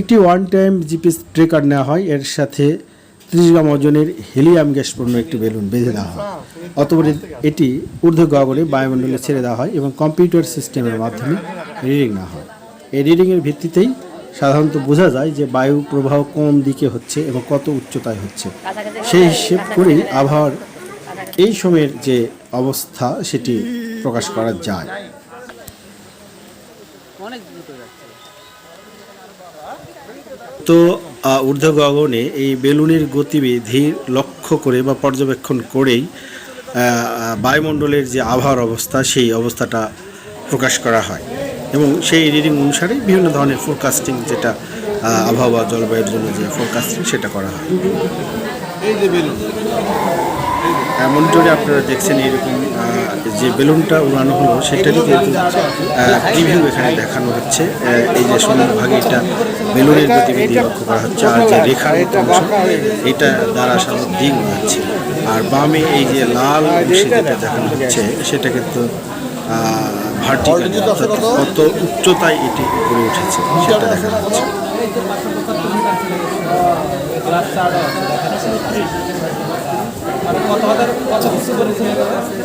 একটি one time GPS trekker নেওয়া হয়, এর সাথে ত্রিশ গ্রাম ওজনের হিলিয়াম গ্যাসপূর্ণ একটি বেলুন বেঁধে দেওয়া হয়। অতপর এটি ঊর্ধ্ব গগনে বায়ুমণ্ডলে ছেড়ে দেওয়া হয় এবং কম্পিউটার সিস্টেমের মাধ্যমে রিডিং নেওয়া হয়। এই রিডিংয়ের ভিত্তিতেই সাধারণত বোঝা যায় যে বায়ু প্রবাহ কোন দিকে হচ্ছে এবং কত উচ্চতায় হচ্ছে। সেই হিসেব করেই আবহাওয়ার এই সময়ের যে অবস্থা, সেটি প্রকাশ করা যায়। অনেক দ্রুত যাচ্ছে। তো ঊর্ধ্ব গগনে এই বেলুনের গতিবিধি লক্ষ্য করে বা পর্যবেক্ষণ করেই বায়ুমণ্ডলের যে আবহাওয়ার অবস্থা, সেই অবস্থাটা প্রকাশ করা হয়। এবং সেই রিডিং অনুসারে বিভিন্ন ধরনের ফোরকাস্টিং যেটা আবহাওয়া জলবায়ুর জন্য যে ফোরকাস্টিং সেটা করা হয়। এই যে বেলুন মনিটরে আপনারা দেখছেন এরকম যে বেলুনটা উড়ানো হলো সেটারই কিন্তু প্রিভিউ এখানে দেখানো হচ্ছে। এই যে সম্মুখভাগে এটা বেলুনের গতিবিধি লক্ষ্য করা হচ্ছে, আর যে রেখার অংশ, এটা দ্বারা সাধারণত দিক উড়াচ্ছে। আর বামে এই যে লাল যেটা দেখানো হচ্ছে, সেটা কিন্তু কত উচ্চতায় এটি উপরে উঠেছে, সেটা দেখানো হচ্ছে এটা কি